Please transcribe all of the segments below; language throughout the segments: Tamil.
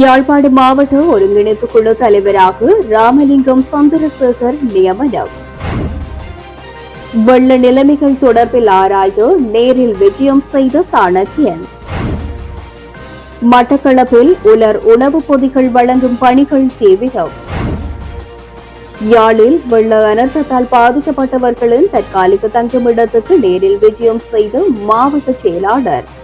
யாழ்ப்பாண மாவட்ட ஒருங்கிணைப்பு குழு தலைவராக ராமலிங்கம் சந்திரசேகர் நியமனம். வெள்ள நிலைமைகள் தொடர்பில் ஆராய்ந்து நேரில் விஜயம் செய்த சாணக்கியன். மட்டக்களப்பில் உலர் உணவு பொதிகள் வழங்கும் பணிகள் தீவிரம். யாழில் வெள்ள அனர்த்தத்தால் பாதிக்கப்பட்டவர்களின் தற்காலிக தங்குமிடத்துக்கு நேரில் விஜயம் செய்த மாவட்ட செயலாளர்.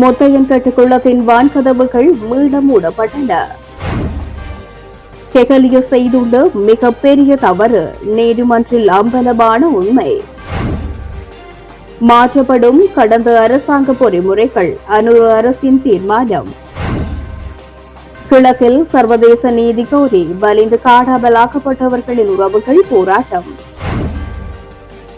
முத்தையன்கட்டு குளத்தின் வான்கதவுகள் மீள மூடப்பட்டன. கெகலிய செய்துள்ள மிகப்பெரிய தவறு நீதிமன்றில் அம்பலமான உண்மை. மாற்றப்படும் கடந்த அரசாங்க பொறிமுறைகள் அனுரு அரசின் தீர்மானம். கிழக்கில் சர்வதேச நீதி கோரி வலிந்து காணாமலாக்கப்பட்டவர்களின் உறவுகள் போராட்டம்.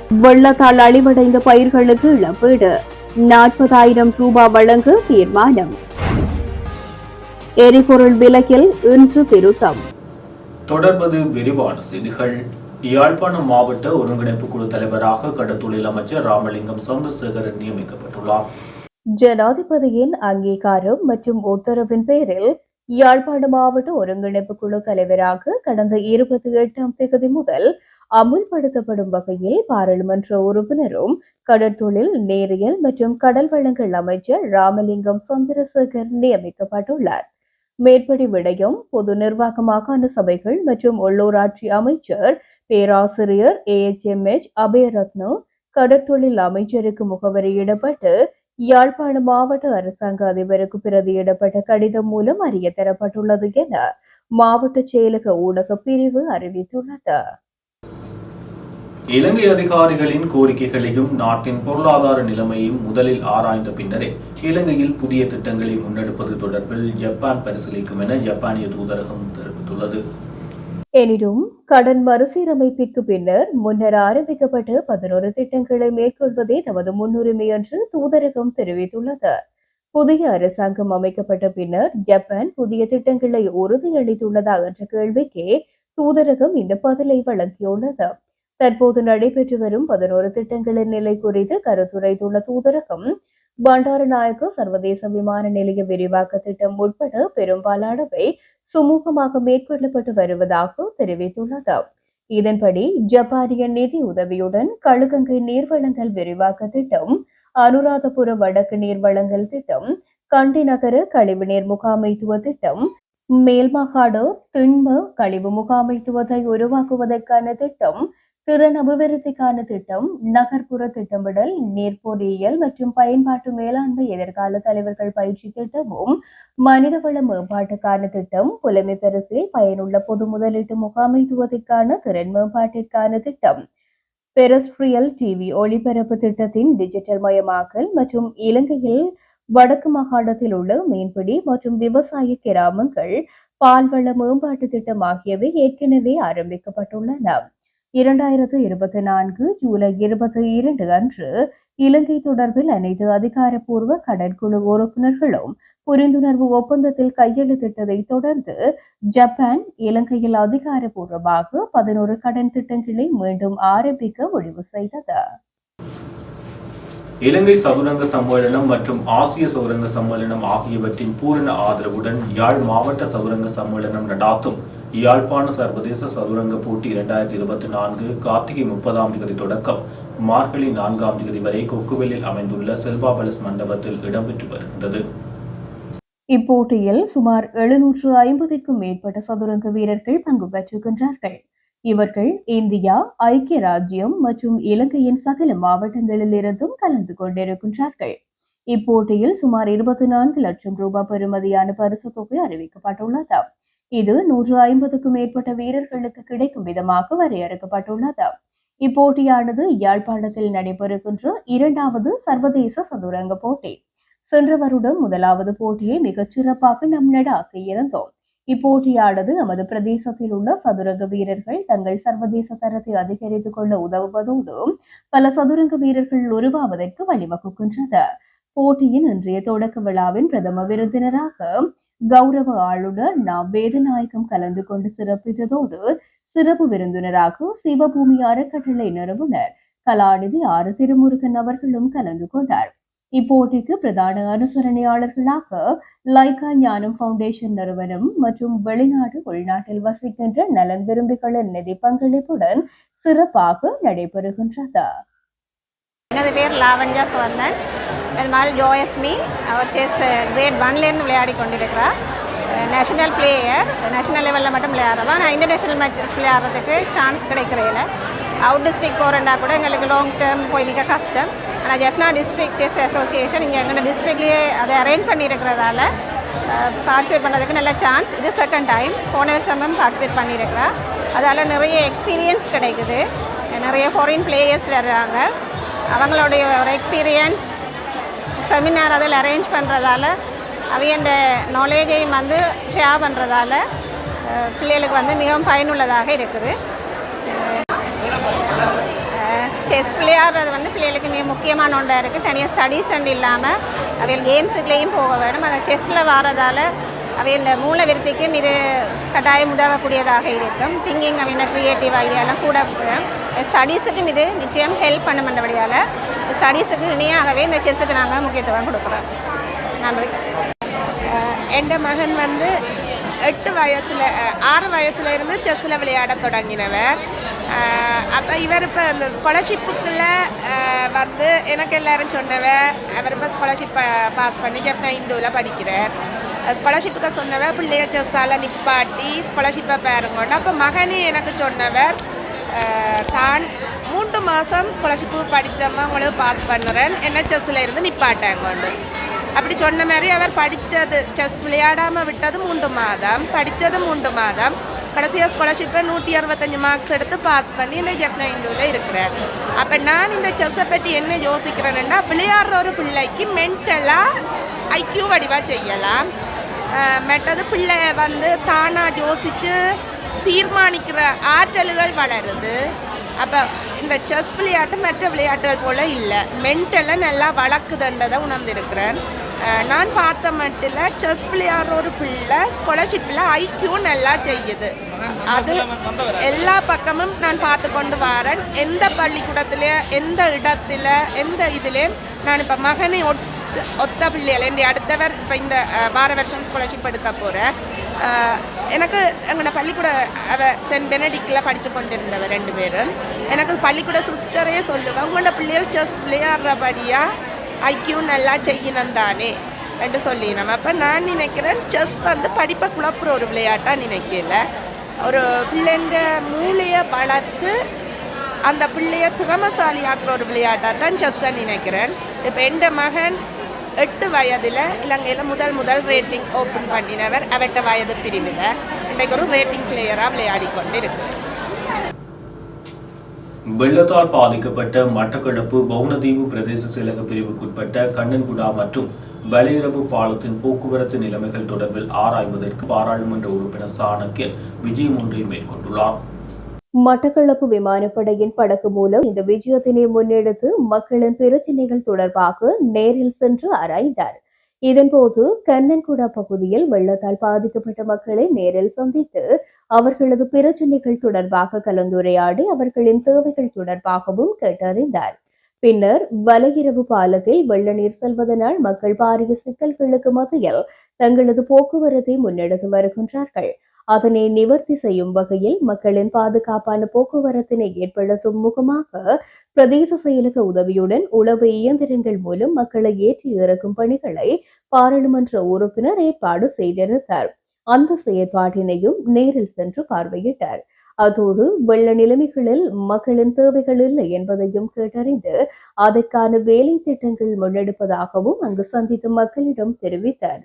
வெள்ளத்தால் அழிவடைந்த பயிர்களுக்கு இழப்பீடு. நாற்பதாயிரம் ரூபாய் வழங்க தீர்மானம். எரிபொருள் விலையில் இன்று திருத்தம். தொடர்வது விரிவான செய்திகள். யாழ்ப்பாணம் மாவட்ட ஒருங்கிணைப்பு குழு தலைவராக கடத்தொழில் அமைச்சர் ராமலிங்கம் சந்திரசேகரன் நியமிக்கப்பட்டுள்ளார். ஜனாதிபதியின் அங்கீகாரம் மற்றும் உத்தரவின் பேரில் யாழ்ப்பாண மாவட்ட ஒருங்கிணைப்பு குழு தலைவராக கடந்த இருபத்தி எட்டாம் தேதி முதல் அமுல்படுத்தப்படும் வகையில் பாராளுமன்ற உறுப்பினரும் கடற்தொழில் நேரியல் மற்றும் கடல் வளங்கள் அமைச்சர் ராமலிங்கம் சந்திரசேகர் நியமிக்கப்பட்டுள்ளார். மேற்படி விடயம் பொது நிர்வாக மாகாண சபைகள் மற்றும் உள்ளூராட்சி அமைச்சர் பேராசிரியர் A H M H Abeyratne கடற்தொழில் அமைச்சருக்கு முகவரியிடப்பட்டு யாழ்ப்பாண மாவட்ட அரசாங்க அதிபருக்கு பிரதியிடப்பட்ட கடிதம் மூலம் அறிய தரப்பட்டுள்ளது என மாவட்ட செயலக ஊடக பிரிவு அறிவித்துள்ளது. இலங்கை அதிகாரிகளின் கோரிக்கைகளையும் நாட்டின் பொருளாதார நிலைமையும் முதலில் ஆராய்ந்த பின்னரே இலங்கையில் புதிய திட்டங்களை முன்னெடுப்பது தொடர்பில் ஜப்பான் பரிசீலிக்கும் என ஜப்பானிய தூதரகம் தெரிவித்துள்ளது. எனினும் கடன் மறுசீரமைப்பிற்கு பின்னர் முன்னர் ஆரம்பிக்கப்பட்ட பதினோரு திட்டங்களை மேற்கொள்வதே தமது முன்னுரிமை என்று தூதரகம் தெரிவித்துள்ளது. புதிய அரசாங்கம் அமைக்கப்பட்ட பின்னர் ஜப்பான் புதிய திட்டங்களை உறுதியளித்துள்ளதா என்ற கேள்விக்கே தூதரகம் இந்த பதிலை வழங்கியுள்ளது. தற்போது நடைபெற்று வரும் பதினோரு திட்டங்களின் நிலை குறித்து கருத்துரைத்துள்ள தூதரகம் பண்டாரநாயக்க சர்வதேச விமான நிலைய விரிவாக்க திட்டம் உட்பட பெரும்பாலானவை சுமூகமாக மேற்கொள்ளப்பட்டு வருவதாக தெரிவித்துள்ளது. இதன்படி ஜப்பானிய நிதி உதவியுடன் கழுகங்கை நீர்வளங்கள் விரிவாக்க திட்டம் அனுராதபுர வடக்கு நீர்வளங்கள் திட்டம் கண்டி நகர கழிவுநீர் முகாமைத்துவ திட்டம் மேல்மாகாடு திண்ம கழிவு முகாமைத்துவத்தை உருவாக்குவதற்கான திட்டம் திறன் அபிவிருத்திக்கான திட்டம் நகர்ப்புற திட்டமிடல் நீர் பொறியியல் மற்றும் பயன்பாட்டு மேலாண்மை எதிர்கால தலைவர்கள் பயிற்சி திட்டமும் மனிதவள மேம்பாட்டுக்கான திட்டம் புலமை பரிசில் பயனுள்ள பொது முதலீட்டு முகாமைத்துவத்திற்கான திறன் மேம்பாட்டிற்கான திட்டம். பெரஸ்ட்ரியல் டிவி ஒளிபரப்பு திட்டத்தின் டிஜிட்டல் மயமாக்கல் மற்றும் இலங்கையில் வடக்கு மாகாணத்தில் உள்ள மீன்பிடி மற்றும் விவசாய கிராமங்கள் பால்வள மேம்பாட்டு திட்டம் ஆகியவை ஏற்கனவே ஆரம்பிக்கப்பட்டுள்ளன. இரண்டாயிரத்து இருபத்தி நான்கு ஜூலை இருபத்தி இரண்டு அன்று இலங்கை தொடர்பில் அனைத்து அதிகாரப்பூர்வ கடற்குழு உறுப்பினர்களும் புரிந்துணர்வு ஒப்பந்தத்தில் கையெழுத்திட்டதை தொடர்ந்து ஜப்பான் இலங்கையில் அதிகாரப்பூர்வமாக பதினோரு கடன் திட்டங்களை மீண்டும் ஆரம்பிக்க முடிவு செய்தது. இலங்கை சதுரங்க சம்மேளனம் மற்றும் ஆசிய சதுரங்க சம்மேளனம் ஆகியவற்றின் பூரண ஆதரவுடன் யாழ் மாவட்ட சதுரங்க சம்மேளனம் நடாத்தும் யாழ்ப்பாண சர்வதேச சதுரங்க போட்டி இரண்டாயிரத்தி இருபத்தி நான்கு கார்த்திகை முப்பதாம் தேதி தொடக்கம். மார்கழி நான்காம் தேதி வரை கொக்குவெல்லில் அமைந்துள்ள செல்வா பேலஸ் மண்டபத்தில் இடம்பெற்று வருகின்றது. இப்போட்டியில் சுமார் எழுநூற்று ஐம்பதுக்கும் மேற்பட்ட சதுரங்க வீரர்கள் பங்கு பெற்றுகின்றார்கள் இவர்கள் இந்தியா ஐக்கிய ராஜ்யம் மற்றும் இலங்கையின் சகல மாவட்டங்களில் இருந்தும் கலந்து கொண்டிருக்கின்றார்கள். இப்போட்டியில் சுமார் இருபத்தி நான்கு லட்சம் ரூபாய் பெறுமதியான பரிசு தொகை அறிவிக்கப்பட்டுள்ளது. இது நூற்று ஐம்பதுக்கும் மேற்பட்ட வீரர்களுக்கு கிடைக்கும் விதமாக வரையறுக்கப்பட்டுள்ளது. இப்போட்டியானது யாழ்ப்பாணத்தில் நடைபெறுகின்ற இரண்டாவது சர்வதேச சதுரங்க போட்டி. சென்ற வருடம் முதலாவது போட்டியை மிகச் சிறப்பாக நம் நடாக்கி இருந்தோம் இப்போட்டியானது நமது பிரதேசத்தில் உள்ள சதுரங்க வீரர்கள் தங்கள் சர்வதேச தரத்தை அதிகரித்துக் கொள்ள உதவுவதோடு பல சதுரங்க வீரர்கள் உருவாவதற்கு வழிவகுக்கின்றது போட்டியின் இன்றைய தொடக்க விழாவின் பிரதம விருந்தினராக கௌரவ ஆளுநர் நா வேதநாயகம் கலந்து கொண்டு சிறப்பித்ததோடு சிறப்பு விருந்தினராக சிவபூமி அறக்கட்டளை நிறுவனர் கலாநிதி ஆறு திருமுருகன் அவர்களும் கலந்து கொண்டார். இப்போட்டிக்கு பிரதான அனுசரணையாளர்களாக லைகா ஞானம் ஃபவுண்டேஷன் நிறுவனம் மற்றும் வெளிநாடு உள்நாட்டில் வசிக்கின்ற நலன் விரும்பிகளின் நிதி பங்களிப்புடன் சிறப்பாக நடைபெறுகின்றது. எனது பேர் லாவண்யா சுவர்ணன். இது மாதிரி ஜோயஸ்மி அவர் செஸ் கிரேட் uh, ஒன்லேருந்து விளையாடி கொண்டிருக்கிறார். நேஷனல் பிளேயர் நேஷனல் லெவலில் மட்டும் விளையாடுறவா? நான் இன்டர்நேஷனல் மேட்சஸ் விளையாடுறதுக்கு சான்ஸ் கிடைக்கிறதில்ல அவுட் டிஸ்ட்ரிக்ட் போகிறேன்னா கூட எங்களுக்கு லாங் டேர்ம் போய் நிற்க கஷ்டம். ஆனால் ஜெஃப்னா டிஸ்ட்ரிக்ட் செஸ் அசோசியேஷன் இங்கே எங்கள் டிஸ்ட்ரிக்ட்லேயே அதை அரேஞ்ச் பண்ணியிருக்கிறதால பார்ட்டிசிபேட் uh, பண்ணுறதுக்கு நல்ல சான்ஸ் இது செகண்ட் டைம் போன வருஷமும் பார்ட்டிசிபேட் பண்ணியிருக்கிறா அதால் நிறைய எக்ஸ்பீரியன்ஸ் கிடைக்குது. நிறைய ஃபாரின் பிளேயர்ஸ் வர்றாங்க. அவங்களுடைய ஒரு எக்ஸ்பீரியன்ஸ் செமினார் அதில் அரேஞ்ச் பண்ணுறதால அவையண்ட நாலேஜையும் வந்து ஷேர் பண்ணுறதால பிள்ளைகளுக்கு வந்து மிகவும் பயனுள்ளதாக இருக்குது. செஸ் விளையாடுறது வந்து பிள்ளைகளுக்கு மிக முக்கியமான ஒன்றாக இருக்குது. தனியாக ஸ்டடீஸ் அண்ட் இல்லாமல் அவைகள் கேம்ஸுக்குள்ளேயும் போக வேணும் அந்த செஸ்ஸில் வாரதால் அவையில் மூல விருத்திக்கும் இது கட்டாயம் உதவக்கூடியதாக இருக்கும். திங்கிங் அவையில் க்ரியேட்டிவ் ஐடியாலாம் கூட ஸ்டடீஸுக்கும் இது நிச்சயம் ஹெல்ப் பண்ண பண்ணுறபடியால் ஸ்டடீஸுக்கு இணையாகவே இந்த செஸ்ஸுக்கு நாங்கள் முக்கியத்துவம் கொடுக்குறோம். நன்றி. என் மகன் வந்து எட்டு வயசில் ஆறு வயசுல இருந்து செஸ்ஸில் விளையாட தொடங்கினவர். அப்போ இவர் இப்போ அந்த ஸ்காலர்ஷிப்புக்குள்ள வந்து எனக்கு எல்லாரும் சொன்னவ அவர் இப்போ ஸ்காலர்ஷிப் பாஸ் பண்ணி ஜெஃப்னா இண்டோவில் படிக்கிறார். ஸ்காலர்ஷிப்புக்கு சொன்னவர் பிள்ளைய செஸ்ஸால் நிப்பாட்டி ஸ்காலர்ஷிப்பை பாருங்கன்னு அப்போ மகனே எனக்கு சொன்னவர் தான் மூன்று மாதம் ஸ்காலர்ஷிப்பு படித்தம்மா உங்களுக்கு பாஸ் பண்ணுறேன் என்ன செஸ்ஸில் இருந்து நிப்பாட்டாங்கொண்டு அப்படி சொன்ன மாதிரி அவர் படித்தது செஸ் விளையாடாமல் விட்டது மூன்று மாதம் படித்தது மூன்று மாதம் கடைசியாக ஸ்காலர்ஷிப்பை நூற்றி அறுபத்தஞ்சு மார்க்ஸ் எடுத்து பாஸ் பண்ணி இந்த ஜெஃப் நைண்டூவில் இருக்கிறார் அப்போ நான் இந்த செஸ்ஸை பற்றி என்ன யோசிக்கிறேன்னா விளையாடுற ஒரு பிள்ளைக்கு மென்டலாக ஐக்கியூ வடிவாக செய்யலாம் மெட்டது பிள்ளை வந்து தானாக யோசித்து தீர்மானிக்கிற ஆற்றல்கள் வளருது. அப்போ இந்த செஸ் விளையாட்டு மற்ற விளையாட்டுகள் போல் இல்லை. மென்டலை நல்லா வளர்க்குதுன்றதை உணர்ந்திருக்கிறேன். நான் பார்த்த மட்டும் செஸ் விளையாடுற ஒரு பிள்ளை ஸ்காலர்ஷிப்பில் ஐக்கியூ நல்லா செய்யுது. அது எல்லா பக்கமும் நான் பார்த்து கொண்டு வரேன். எந்த பள்ளிக்கூடத்துல எந்த இடத்துல எந்த இதுலேயும் நான் இப்போ மகனை ஒத்து ஒத்த பிள்ளைகள் என்னுடைய அடுத்தவர் இப்போ இந்த வார வருஷம் ஸ்காலர்ஷிப் எடுக்க போகிறேன் எனக்கு எங்களோட பள்ளிக்கூட அவ சென்ட் பெனடிக்கில் படித்து கொண்டிருந்தவ ரெண்டு பேரும். எனக்கு பள்ளிக்கூட சிஸ்டரே சொல்லுவேன் உங்களோட பிள்ளைகள் செஸ் விளையாடுறபடியாக ஐக்கியூ நல்லா செய்யணும் தானே? என்று சொல்லினோம். அப்போ நான் நினைக்கிறேன் செஸ் வந்து படிப்பை குழப்புற ஒரு விளையாட்டாக நினைக்கல. ஒரு பிள்ளைன்ற மூளையை வளர்த்து அந்த பிள்ளைய திறமசாலி ஆக்குற ஒரு விளையாட்டாக தான் செஸ்ஸை நினைக்கிறேன். இப்போ எந்த மகன் எட்டு வயதில் இலங்கையில் முதல் முதல் ரேட்டிங் ஓப்பன் பண்ணினவர் அவட்ட வயது பிரிவில். இன்றைக்கு ஒரு ரேட்டிங் பிளேயராக விளையாடி கொண்டு வெள்ளத்தால் பாதிக்கப்பட்ட மட்டக்களப்பு பவுனதீவு பிரதேச செயலக பிரிவுக்குட்பட்ட கண்ணன்குடா மற்றும் வலையிறவு பாலத்தின் போக்குவரத்து நிலைமைகள் தொடர்பில் ஆராய்வதற்கு பாராளுமன்ற உறுப்பினர் சாணக்கியன் விஜயம் ஒன்றை மேற்கொண்டுள்ளார். மட்டக்களப்பு விமானப்படையின் படகு மூலம் இந்த விஜயத்தினை முன்னெடுத்து மக்களின் பிரச்சினைகள் தொடர்பாக நேரில் சென்று ஆராய்ந்தார். இதன்போது கண்ணன்குடா பகுதியில் வெள்ளத்தால் பாதிக்கப்பட்ட மக்களை நேரில் சந்தித்து அவர்களது பிரச்சினைகள் தொடர்பாக கலந்துரையாடி அவர்களின் தேவைகள் தொடர்பாகவும் கேட்டறிந்தார். பின்னர் வலையிரவு பாலத்தில் வெள்ள நீர் செல்வதனால் மக்கள் பாரிய சிக்கல்களுக்கு மத்தியில் தங்களது போக்குவரத்தை முன்னெடுத்து வருகின்றார்கள். அதனை நிவர்த்தி செய்யும் வகையில் மக்களின் பாதுகாப்பான போக்குவரத்தினை ஏற்படுத்தும் முகமாக பிரதேச செயலக உதவியுடன் உளவு இயந்திரங்கள் மூலம் மக்களை ஏற்றி இறக்கும் பணிகளை பாராளுமன்ற உறுப்பினர் ஏற்பாடு செய்திருந்தார். அந்த செயற்பாட்டினையும் நேரில் சென்று பார்வையிட்டார். அதோடு வெள்ள நிலைமைகளில் மக்களின் தேவைகள் இல்லை என்பதையும் கேட்டறிந்து அதற்கான வேலை திட்டங்கள் முன்னெடுப்பதாகவும் அங்கு சந்தித்த மக்களிடம் தெரிவித்தார்.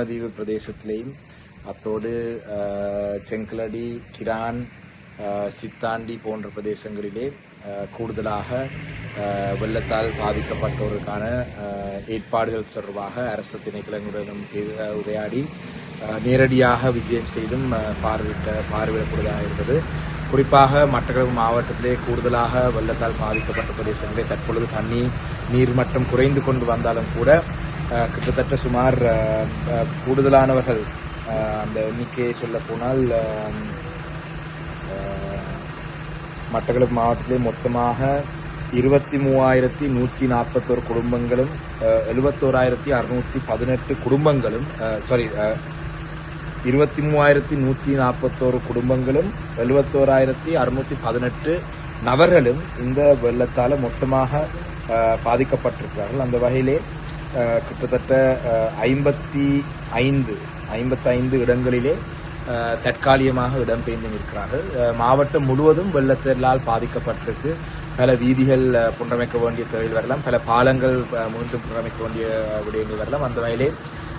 அஹ், வவுனதீவு பிரதேசத்திலேயும் அத்தோடு செங்கலடி கிரான் சித்தாண்டி போன்ற பிரதேசங்களிலே கூடுதலாக வெள்ளத்தால் பாதிக்கப்பட்டோருக்கான ஏற்பாடுகள் தொடர்பாக அரசு திணைக்களங்களுடன் உரையாடி நேரடியாக விஜயம் செய்தும் பார்வையிட்ட பார்வையிடக்கூடியதாக இருந்தது. குறிப்பாக மட்டக்களப்பு மாவட்டத்திலே கூடுதலாக வெள்ளத்தால் பாதிக்கப்பட்ட பிரதேசங்களே தற்பொழுது தண்ணி நீர் மட்டம் குறைந்து கொண்டு வந்தாலும் கூட கிட்டத்தட்ட சுமார் கூடுதலானவர்கள் அந்த எண்ணிக்கையை சொல்ல போனால் மட்டக்களப்பு மாவட்டத்திலே மொத்தமாக இருபத்தி மூவாயிரத்தி நூற்றி நாற்பத்தோரு குடும்பங்களும் எழுபத்தோராயிரத்தி அறுநூற்றி பதினெட்டு குடும்பங்களும் சாரி இருபத்தி மூவாயிரத்தி நூற்றி நாற்பத்தோரு குடும்பங்களும் எழுபத்தோராயிரத்தி அறுநூற்றி பதினெட்டு நபர்களும் இந்த வெள்ளத்தால் மொத்தமாக பாதிக்கப்பட்டிருக்கிறார்கள். அந்த வகையிலே கிட்டத்தட்ட ஐம்பத்தி ஐந்து ஐம்பத்தைந்து இடங்களிலே தற்காலிகமாக இடம்பெயர்ந்து நிற்கிறார்கள். மாவட்டம் முழுவதும் வெள்ளத்தால் பாதிக்கப்பட்டிருக்கு. பல வீதிகள் புனரமைக்க வேண்டிய தொழில் வரலாம். பல பாலங்கள் மீண்டும் புனரமைக்க வேண்டிய விடயங்கள் வரலாம். அந்த வகையிலே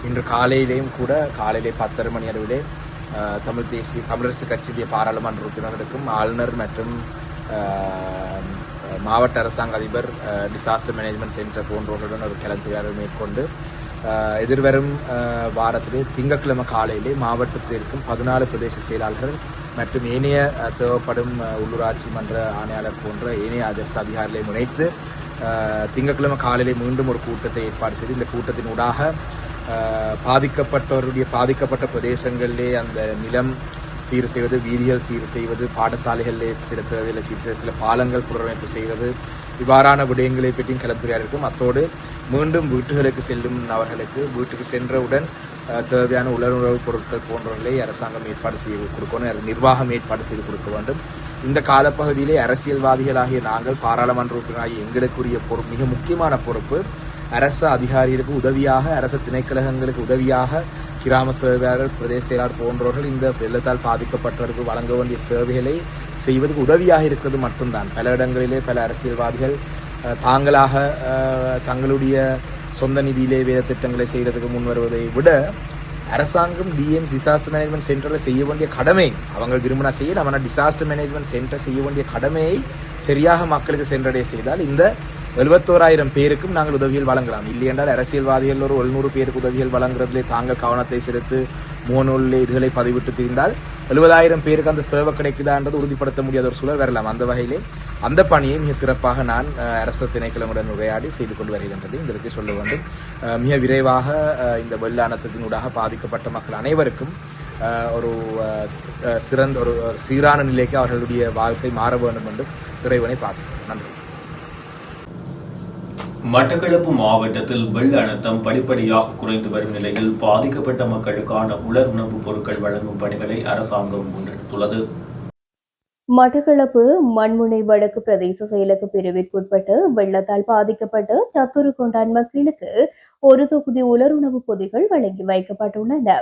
இன்று காலையிலேயும் கூட காலையிலே பத்தரை மணி அளவிலே தமிழ் தேசிய தமிழரசு கட்சியுடைய பாராளுமன்ற உறுப்பினர்களுக்கும் ஆளுநர் மற்றும் மாவட்ட அரசாங்க அதிபர் டிசாஸ்டர் மேனேஜ்மெண்ட் சென்டர் போன்றவர்களுடன் ஒரு கலந்துரையாடல் மேற்கொண்டு எதிர்வரும் வாரத்திலே திங்கட்கிழமை காலையிலே மாவட்டத்தில் இருக்கும் பதினாலு பிரதேச செயலாளர்கள் மற்றும் ஏனைய தேவைப்படும் உள்ளூராட்சி மன்ற ஆணையாளர் போன்ற ஏனைய அரசு அதிகாரிகளை முனைத்து திங்கட்கிழமை காலையிலே மீண்டும் ஒரு கூட்டத்தை ஏற்பாடு செய்து இந்த கூட்டத்தின் ஊடாக பாதிக்கப்பட்டவருடைய பாதிக்கப்பட்ட பிரதேசங்களிலே அந்த நிலம் சீர் செய்வது வீதிகள் சீர் செய்வது பாடசாலைகளில் சில தேவையில் சீர் செய்வது சில பாலங்கள் புனரமைப்பு செய்வது இவ்வாறான விடயங்களை பற்றியும் கலந்துரையாடிருக்கும் அத்தோடு மீண்டும் வீட்டுகளுக்கு செல்லும் அவர்களுக்கு வீட்டுக்கு சென்றவுடன் தேவையான உலருணவு பொருட்கள் போன்றவர்களை அரசாங்கம் ஏற்பாடு செய்து கொடுக்கணும். நிர்வாகம் ஏற்பாடு செய்து கொடுக்க வேண்டும். இந்த காலப்பகுதியிலே அரசியல்வாதிகளாகிய நாங்கள் பாராளுமன்ற உறுப்பினராகிய எங்களுக்குரிய பொறுப்பு மிக முக்கியமான பொறுப்பு அரசு அதிகாரிகளுக்கு உதவியாக அரசு திணைக்கழகங்களுக்கு உதவியாக கிராம சேவையாளர் பிரதேச செயலாளர் போன்றவர்கள் இந்த வெள்ளத்தால் பாதிக்கப்பட்டவர்கள் வழங்க வேண்டிய சேவைகளை செய்வதற்கு உதவியாக இருக்கிறது மட்டும்தான். பல இடங்களிலே பல அரசியல்வாதிகள் தாங்களாக தங்களுடைய சொந்த நிதியிலே வேலை திட்டங்களை செய்கிறதுக்கு முன் வருவதை விட அரசாங்கம் டிஎம் டிசாஸ்டர் மேனேஜ்மெண்ட் சென்டரில் செய்ய வேண்டிய கடமை அவங்க விரும்பினா செய்யலாம் ஆனால் டிசாஸ்டர் மேனேஜ்மெண்ட் சென்டர் செய்ய வேண்டிய கடமையை சரியாக மக்களுக்கு சென்றடைய செய்தால் இந்த எழுபத்தோராயிரம் பேருக்கும் நாங்கள் உதவிகள் வழங்கலாம். இல்லை என்றால் அரசியல்வாதிகள் ஒரு எழுநூறு பேருக்கு உதவிகள் வழங்குறதிலே தாங்கள் கவனத்தை செலுத்து மூணுள்ள இதுகளை பதிவிட்டு தீர்ந்தால் எழுபதாயிரம் பேருக்கு அந்த சேவை கிடைக்குதான்றது உறுதிப்படுத்த முடியாத ஒரு சூழல் வரலாம். அந்த வகையிலே அந்த பணியை மிக சிறப்பாக நான் அரசு திணைக்களமுடன் உரையாடி செய்து கொண்டு வருகின்றது. இதற்கு சொல்ல வேண்டும் மிக விரைவாக இந்த வெள்ளானத்தினூடாக பாதிக்கப்பட்ட மக்கள் அனைவருக்கும் ஒரு சிறந்த ஒரு ஒரு சீரான நிலைக்கு அவர்களுடைய வாழ்க்கை மாற வேண்டும் என்று இறைவனை பார்த்துக்கிறோம் நன்றி. மட்டக்களப்பு மாவட்டத்தில் வெள்ள அழுத்தம் படிப்படியாக குறைந்து வரும் நிலையில் பாதிக்கப்பட்ட மக்களுக்கான உலர் உணவுப் பொருட்கள் வழங்கும் பணிகளை அரசாங்கம் முன்னெடுத்துள்ளது. மட்டக்களப்பு மண்முனை வடக்கு பிரதேச செயலக பிரிவிற்குட்பட்டு வெள்ளத்தால் பாதிக்கப்பட்ட சத்துரு கொண்டான் மக்களுக்கு ஒரு தொகுதி உலருணவு பொதிகள் வழங்கி வைக்கப்பட்டுள்ளன.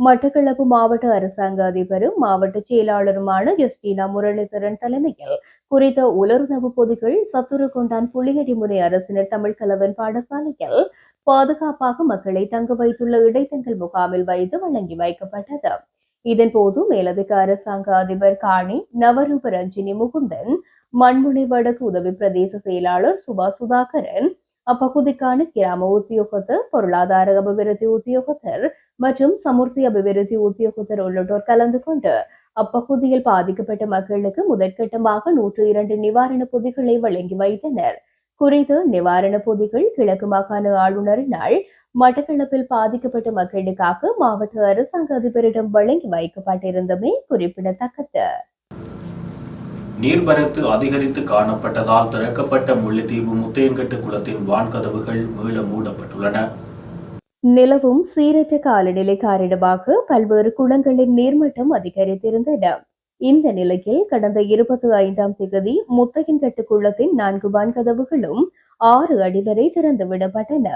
மட்டக்களப்பு மாவட்ட அரசாங்க அதிபரும் மாவட்ட செயலாளருமான ஜஸ்டினா முரளிதரன் தலைமையில் குறித்த உலருணவு பொதிகள் சத்துரு கொண்டான் புளியடிமுனை அரசினர் தமிழ் கலவன் பாடசாலையில் பாதுகாப்பாக மக்களை தங்க வைத்துள்ள இடைத்தங்கல் முகாமில் வைத்து வழங்கி வைக்கப்பட்டது. இதன்போது மேலதிக அரசாங்க அதிபர் காணி நவரூப ரஞ்சினி முகுந்தன் மண்முனை வடக்கு உதவி பிரதேச செயலாளர் சுபா சுதாகரன் அப்பகுதிக்கான கிராம உத்தியோகத்தர் பொருளாதார அபிவிருத்தி உத்தியோகத்தர் மற்றும் சமுர்த்தி அபிவிருத்தி உத்தியோகத்தர் உள்ளிட்டோர் கலந்து கொண்டு அப்பகுதியில் பாதிக்கப்பட்ட மக்களுக்கு முதற்கட்டமாக நூற்று இரண்டு நிவாரண பொதிகளை வழங்கி வைத்தனர். குறித்து நிவாரண பொதிகள் கிழக்கு மாகாண ஆளுநரினால் மட்டக்களப்பில் பாதிக்கப்பட்ட மக்களுக்காக மாவட்ட அரசாங்க அதிபரிடம் வழங்கி வைக்கப்பட்டிருந்தமை குறிப்பிடத்தக்கது. நீர்வரத்து அதிகரித்து காணப்பட்டதால் திறக்கப்பட்ட முல்லைத்தீவு முத்தையங்கட்டு குளத்தின் வான்கதவுகள் மீள மூடப்பட்டுள்ளன. நிலவும் சீரற்ற காலநிலை காரணமாக பல்வேறு குளங்களின் நீர்மட்டம் அதிகரித்திருந்தன. இந்த நிலையில் கடந்த இருபத்தி ஐந்தாம் தேதி முத்தையன்கட்டு குளத்தின் நான்கு வான்கதவுகளும் ஆறு அடி வரை திறந்துவிடப்பட்டன.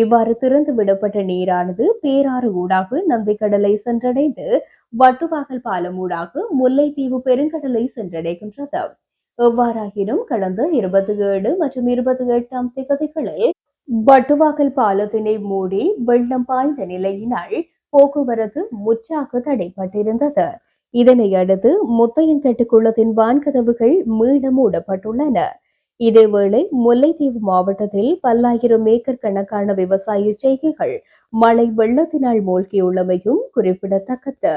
இவ்வாறு திறந்து விடப்பட்ட நீரானது பேராறு ஊடாக நந்திக்கடலை சென்றடைந்து வட்டுவாகல் பாலம் ஊடாக முல்லைத்தீவு பெருங்கடலை சென்றடைகின்றது. எவ்வாறாயினும் கடந்த இருபத்தி ஏழு மற்றும் இருபத்தி எட்டாம் திகதிகளில் வட்டுவாக்கல் பாலத்தினை மூடி வெள்ளம் பாய்ந்த நிலையினால் போக்குவரத்து முற்றாக தடைப்பட்டிருந்தது. இதனை அடுத்து முத்தையன்கட்டு குளத்தின் வான்கதவுகள் மீள மூடப்பட்டுள்ளன. இதேவேளை முல்லைத்தீவு மாவட்டத்தில் பல்லாயிரம் ஏக்கர் கணக்கான விவசாய செய்கைகள் மழை வெள்ளத்தினால் மூழ்கியுள்ளமையும் குறிப்பிடத்தக்கது.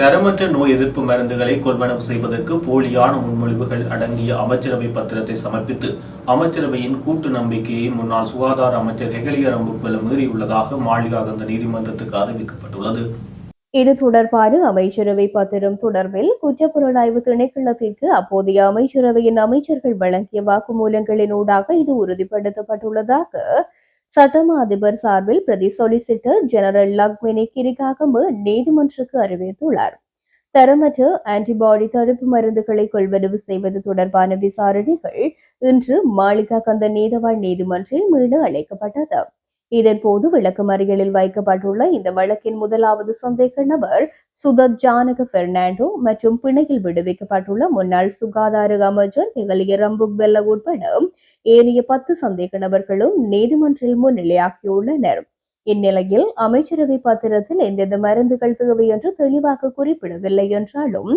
தரமற்ற நோய் எதிர்ப்பு மருந்துகளை கொள்வனவு செய்வதற்கு போலியான முன்மொழிவுகள் அடங்கிய அமைச்சரவை பத்திரத்தை சமர்ப்பித்து அமைச்சரவையின் கூட்டு நம்பிக்கையை முன்னாள் சுகாதார அமைச்சர் ஹெகலிய ரம்புக்வெல மீறியுள்ளதாக மாளிகாகந்த நீதிமன்றத்துக்கு அறிவிக்கப்பட்டுள்ளது. இது தொடர்பான அமைச்சரவை பத்திரம் தொடர்பில் குற்றப்புலனாய்வு திணைக்களத்திற்கு அப்போதைய அமைச்சரவையின் அமைச்சர்கள் வழங்கிய வாக்குமூலங்களினூடாக இது உறுதிப்படுத்தப்பட்டுள்ளதாக சட்டமா அதிபர் சார்பில் பிரதி சொலிசிட்டர் ஜெனரல் லக்மினி கிரிகாகமு நீதிமன்றக்கு அறிவித்துள்ளார். தரமற்ற ஆன்டிபாடி தடுப்பு மருந்துகளை கொள்வனவு செய்வது தொடர்பான விசாரணைகள் இன்று மாளிகா கந்த நீதவான் நீதிமன்றில் மீண்டும் அழைக்கப்பட்டது. இதன்போது விளக்கமறியலில் வைக்கப்பட்டுள்ள இந்த வழக்கின் முதலாவது சந்தேக நபர் சுதத் ஜானக பெர்னாண்டோ மற்றும் பிணையில் விடுவிக்கப்பட்டுள்ள முன்னாள் சுகாதார அமைச்சர் நிகழிய ரம்புக் பெல்ல உட்பட ஏனைய பத்து சந்தேக நபர்களும் நீதிமன்றில் முன்னிலையாகியுள்ளனர். இந்நிலையில் அமைச்சரவை பத்திரத்தில் எந்தெந்த மருந்துகள் தேவை என்று தெளிவாக குறிப்பிடவில்லை என்றாலும்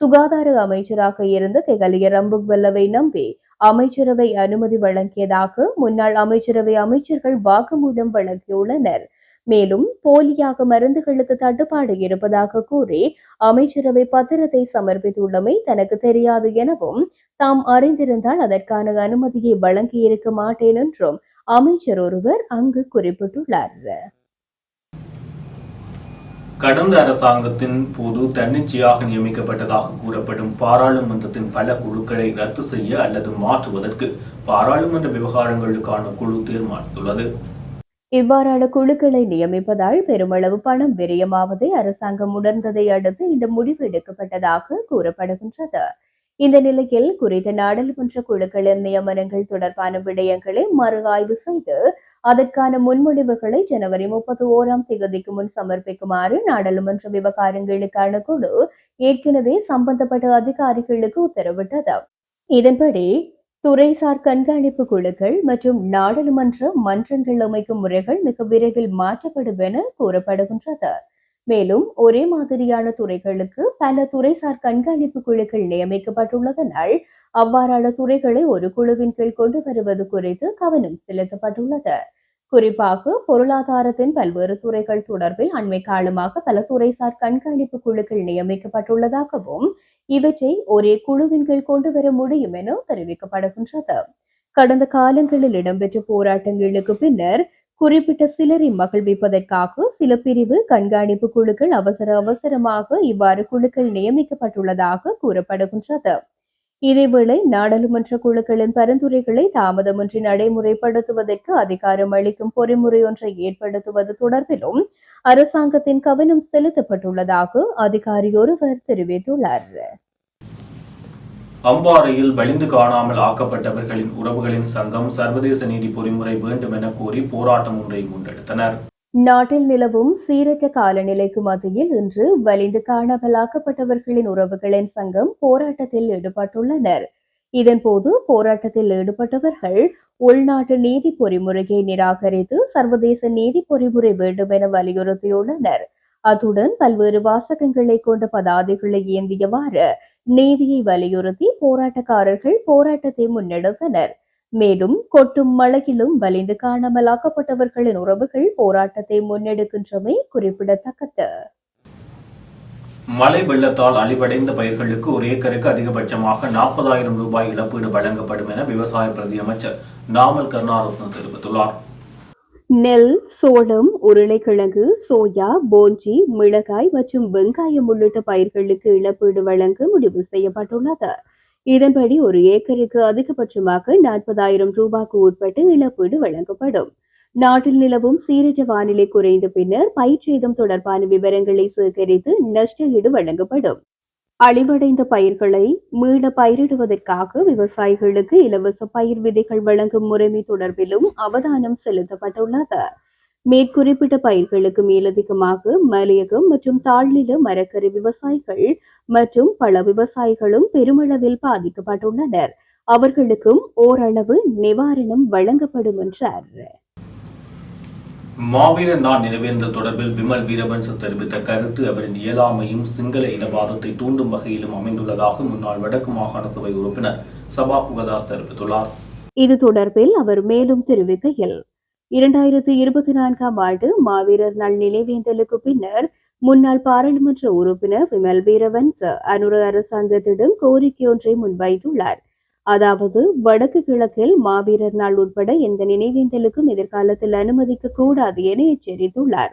சுகாதார அமைச்சராக இருந்த திகழிய ரம்புக் வெல்லவை நம்பி அமைச்சரவை அனுமதி வழங்கியதாக முன்னாள் அமைச்சரவை அமைச்சர்கள் வாக்குமூலம் வழங்கியுள்ளனர். மேலும் போலியாக மருந்துகளுக்கு தட்டுப்பாடு இருப்பதாக கூறி அமைச்சரவை பத்திரத்தை சமர்ப்பித்துள்ளமை தனக்கு தெரியாது எனவும் தாம் அறிந்திருந்தால் அதற்கான அனுமதியை வழங்கியிருக்க மாட்டேன் என்றும் அமைச்சர் ஒருவர் அங்கு குறிப்பிட்டுள்ளார். கடந்த அரசாங்கத்தின் போது தன்னிச்சையாக நியமிக்கப்பட்டதாக கூறப்படும் பாராளுமன்றத்தின் பல குழுக்களை ரத்து செய்ய அல்லது மாற்றுவதற்கு பாராளுமன்ற விவகாரங்களுக்கான குழு தீர்மானித்துள்ளது. இவ்வாறான குழுக்களை நியமிப்பதால் பெருமளவு பணம் விரயமாவதை அரசாங்கம் உணர்ந்ததை அடுத்து இந்த முடிவு எடுக்கப்பட்டதாக கூறப்படுகின்றது. இந்த நிலையில் குறித்த நாடாளுமன்ற குழுக்களின் நியமனங்கள் தொடர்பான விடயங்களை மறு ஆய்வு செய்து அதற்கான முன்மொழிவுகளை ஜனவரி முப்பத்தி ஓராம் தேதிக்கு முன் சமர்ப்பிக்குமாறு நாடாளுமன்ற விவகாரங்களுக்கான குழு ஏற்கனவே சம்பந்தப்பட்ட அதிகாரிகளுக்கு உத்தரவிட்டது. இதன்படி துறைசார் கண்காணிப்பு குழுக்கள் மற்றும் நாடாளுமன்ற மன்றங்கள் அமைக்கும் முறைகள் மிக விரைவில் மாற்றப்படும் என கூறப்படுகின்றது. மேலும் ஒரே மாதிரியான துறைகளுக்கு பல துறைசார் கண்காணிப்பு குழுக்கள் நியமிக்கப்பட்டுள்ளதனால் அவ்வாறான துறைகளை ஒரு குழுவின் கீழ் கொண்டு வருவது குறித்து கவனம் செலுத்தப்பட்டுள்ளது. குறிப்பாக பொருளாதாரத்தின் பல்வேறு துறைகள் தொடர்பில் அண்மை காலமாக பல துறைசார் கண்காணிப்பு குழுக்கள் நியமிக்கப்பட்டுள்ளதாகவும் இவற்றை ஒரே குழுவின் கீழ் கொண்டு வர முடியும் என தெரிவிக்கப்படுகின்றது. கடந்த காலங்களில் இடம்பெற்ற போராட்டங்களுக்கு பின்னர் குறிப்பிட்ட சிலரை மகிழ்விப்பதற்காக சில பிரிவு கண்காணிப்பு குழுக்கள் அவசர அவசரமாக இவ்வாறு குழுக்கள் நியமிக்கப்பட்டுள்ளதாக கூறப்படுகின்றது. இதேவேளை நாடாளுமன்ற குழுக்களின் பரிந்துரைகளை தாமதமின்றி நடைமுறைப்படுத்துவதற்கு அதிகாரம் அளிக்கும் பொறிமுறை ஒன்றை ஏற்படுத்துவது தொடர்பிலும் அரசாங்கத்தின் கவனம் செலுத்தப்பட்டுள்ளதாக அதிகாரி ஒருவர் தெரிவித்துள்ளார். அம்பாறையில் வலிந்து காணாமல் ஆக்கப்பட்டவர்களின் உறவுகளின் சங்கம் சர்வதேச நீதி பொறிமுறை வேண்டும் என கோரி போராட்டம் ஒன்றை முன்னெடுத்தனர். நாட்டில் நிலவும் சீரற்ற காலநிலைக்கு மத்தியில் இன்று வலிந்து காணாமலாக்கப்பட்டவர்களின் உறவுகளின் சங்கம் போராட்டத்தில் ஈடுபட்டுள்ளனர். இதன்போது போராட்டத்தில் ஈடுபட்டவர்கள் உள்நாட்டு நீதி பொறிமுறையை நிராகரித்து சர்வதேச நீதி பொறிமுறை வேண்டும் என வலியுறுத்தியுள்ளனர். அத்துடன் பல்வேறு வாசகங்களை கொண்ட பதாதைகளை ஏந்தியவாறு நீதியை வலியுறுத்தி போராட்டக்காரர்கள் போராட்டத்தை முன்னெடுத்தனர். மேலும் கொட்டும் மழையிலும் வலிந்து காணாமலாக்கப்பட்டவர்களின் உறவுகள் போராட்டத்தை முன்னெடுக்கின்றமை குறிப்பிடத்தக்கது. மழை வெள்ளத்தால் அழிவடைந்த பயிர்களுக்கு ஒரு ஏக்கருக்கு அதிகபட்சமாக நாற்பதாயிரம் ரூபாய் இழப்பீடு வழங்கப்படும் என விவசாய பிரதி அமைச்சர் நாமல் கருணாரத்ன தெரிவித்துள்ளார். நெல் சோளம் உருளைக்கிழங்கு சோயா போஞ்சி மிளகாய் மற்றும் வெங்காயம் உள்ளிட்ட பயிர்களுக்கு இழப்பீடு வழங்க முடிவு செய்யப்பட்டுள்ளது. இதன்படி ஒரு ஏக்கருக்கு அதிகபட்சமாக நாற்பதாயிரம் ரூபாய்க்கு உட்பட்டு இழப்பீடு வழங்கப்படும். நாட்டில் நிலவும் சீரற்ற வானிலை குறைந்த பின்னர் பயிர்ச்சேதம் தொடர்பான விவரங்களை சேகரித்து நஷ்டஈடு வழங்கப்படும். அழிவடைந்த பயிர்களை மீள பயிரிடுவதற்காக விவசாயிகளுக்கு இலவச பயிர் விதைகள் வழங்கும் முறைமை தொடர்பிலும் அவதானம் செலுத்தப்பட்டுள்ளது. மேற்குறிப்பிட்ட பயிர்களுக்கு மேலதிகமாக மலையகம் மற்றும் தாழ்நில மரக்கறி விவசாயிகள் மற்றும் பல விவசாயிகளும் பெருமளவில் பாதிக்கப்பட்டுள்ளனர். அவர்களுக்கும் ஓரளவு நிவாரணம் வழங்கப்படும் என்றார். மாவீரர் நாள் நினைவேந்தல் தொடர்பில் விமல் வீரவன்ச தெரிவித்த கருத்து அவரின் இயலாமையும் சிங்கள இனவாதத்தை தூண்டும் வகையிலும் அமைந்துள்ளதாக முன்னாள் வடக்கு மாகாண சபை உறுப்பினர் சபா புகதாஸ் தெரிவித்துள்ளார். இது தொடர்பில் அவர் மேலும் தெரிவிக்கையில் இரண்டாயிரத்தி இருபத்தி நான்காம் ஆண்டு மாவீரர் நாள் நினைவேந்தலுக்கு பின்னர் முன்னாள் பாராளுமன்ற உறுப்பினர் விமல் வீரவன் அனுர அரசாங்கத்திடம் கோரிக்கை ஒன்றை முன்வைத்துள்ளார். அதாவது வடக்கு கிழக்கில் மாவீரர் நாள் உட்பட எந்த நினைவேந்தலுக்கும் எதிர்காலத்தில் அனுமதிக்க கூடாது என எச்சரித்துள்ளார்.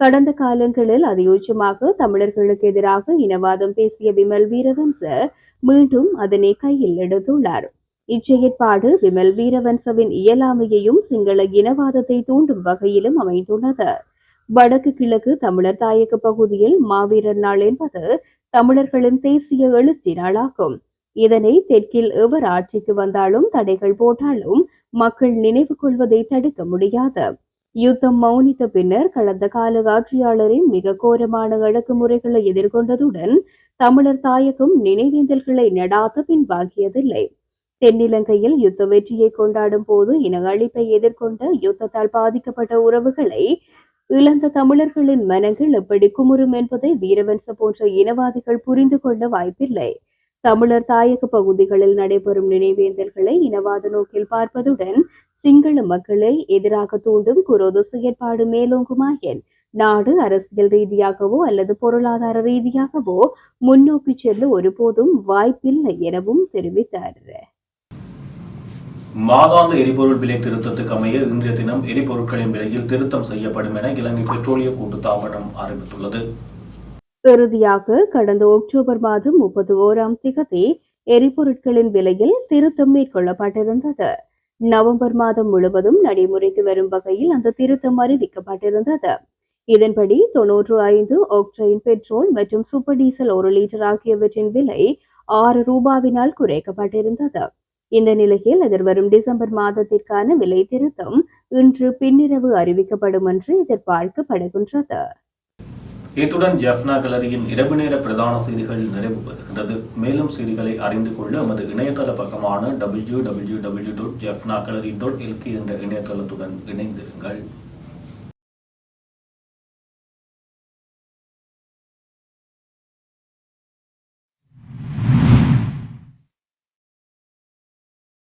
கடந்த காலங்களில் அதிகோச்சமாக தமிழர்களுக்கு எதிராக இனவாதம் பேசிய விமல் வீரவன்ச மீண்டும் அதனை கையில் எடுத்துள்ளார். இச்செயற்பாடு விமல் வீரவன்சவின் இயலாமையையும் சிங்கள இனவாதத்தை தூண்டும் வகையிலும் அமைந்துள்ளது. வடக்கு கிழக்கு தமிழர் தாயக பகுதியில் மாவீரர் நாள் என்பது தமிழர்களின் தேசிய எழுச்சி நாளாகும். இதனை தெற்கில் எவர் ஆட்சிக்கு வந்தாலும் தடைகள் போட்டாலும் மக்கள் நினைவு கொள்வதை தடுக்க முடியாது. யுத்தம் மௌனித்த பின்னர் கடந்த கால ஆட்சியாளரின் மிக கோரமான அடக்குமுறைகளை எதிர்கொண்டதுடன் தமிழர் தாயகம் நினைவேந்தல்களை நடாத்த பின்வாங்கியதில்லை. தென்னிலங்கையில் யுத்த வெற்றியை கொண்டாடும் போது இன அழிப்பை எதிர்கொண்ட யுத்தத்தால் பாதிக்கப்பட்ட உறவுகளை இழந்த தமிழர்களின் மனங்கள் எப்படி குமுறும் என்பதை வீரவன்ச போன்ற இனவாதிகள் புரிந்து கொள்ள வாய்ப்பில்லை. தமிழர் தாயக பகுதிகளில் நடைபெறும் நினைவேந்தல்களை இனவாத நோக்கில் பார்ப்பதுடன் சிங்கள மக்களை எதிராக தூண்டும் குரோத செயற்பாடு மேலோங்குமாயின் நாடு அரசியல் ரீதியாகவோ அல்லது பொருளாதார ரீதியாகவோ முன்னோக்கி செல்ல ஒருபோதும் வாய்ப்பில்லை எனவும் தெரிவித்தார். மாதாந்த எரிபொருள் விலை திருத்தத்துக்கு அமைய இன்றைய தினம் எரிபொருட்களின் விலையில் திருத்தம் செய்யப்படும் என இலங்கை பெட்ரோலிய கூட்டுத்தாபனம் அறிவித்துள்ளது. இறுதியாக கடந்த அக்டோபர் மாதம் முப்பத்தி ஓராம் திகதி எரிபொருட்களின் விலையில் திருத்தம் மேற்கொள்ளப்பட்டிருந்தது. நவம்பர் மாதம் முழுவதும் நடைமுறைக்கு வரும் வகையில் அந்த திருத்தம் அறிவிக்கப்பட்டிருந்தது. இதன்படி தொன்னூற்று ஐந்து ஆக்டைன் பெட்ரோல் மற்றும் சூப்பர் டீசல் ஒரு லிட்டர் ஆகியவற்றின் விலை ஆறு ரூபாவினால் குறைக்கப்பட்டிருந்தது. இந்த நிலையில் எதிர்வரும் டிசம்பர் மாதத்திற்கான விலை திருத்தம் இன்று பின்னிரவு அறிவிக்கப்படும் என்று எதிர்பார்க்கப்படுகின்றது. இத்துடன் ஜெஃப்னா கலரியின் இரவு நேர பிரதான செய்திகள் நிறைவு பெறுகின்றது. மேலும் செய்திகளை அறிந்து கொள்ள எமது இணையதள பக்கமான W W W dot Jaffna gallery dot LK என்ற இணையதளத்துடன் இணைந்திருங்கள்.